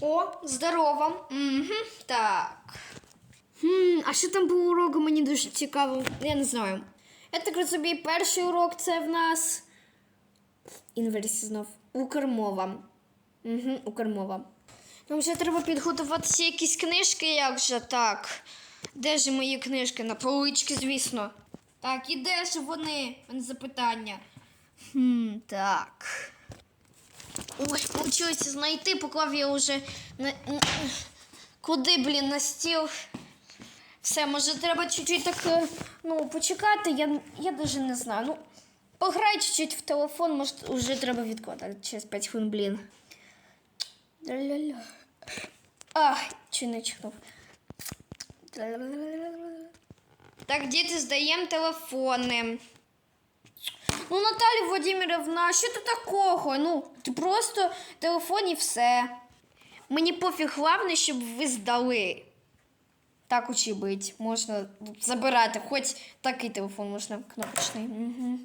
О, здорово. Угу, так. Хм, а що там по уроку? Мені дуже цікаво. Я не знаю. Я так собі перший урок це в нас. Інверсі знов. Укрмова. Угу, Укрмова. Нам вже треба підготуватися якісь книжки, як же так. Де ж мої книжки? На полички, звісно. Так, і де ж вони? Мене запитання. Хм, так. Ой, получилось знайти, поклав я вже на... Куди, блін, на стіл. Все, може, треба чуть-чуть так е, ну, почекати. Я, я даже не знаю. Ну, пограй чуть-чуть в телефон, може, вже треба відкладати через 5 хвилин, блін. Ах, чи не чекнув. Так, діти, здаємо телефони. Ну, Наталя Владимировна, що ти такого? Ну, ти просто телефон і все. Мені пофіг, головне, щоб ви здали. Так учи бить. Можна забирати, хоч такий телефон можна кнопочний. Угу.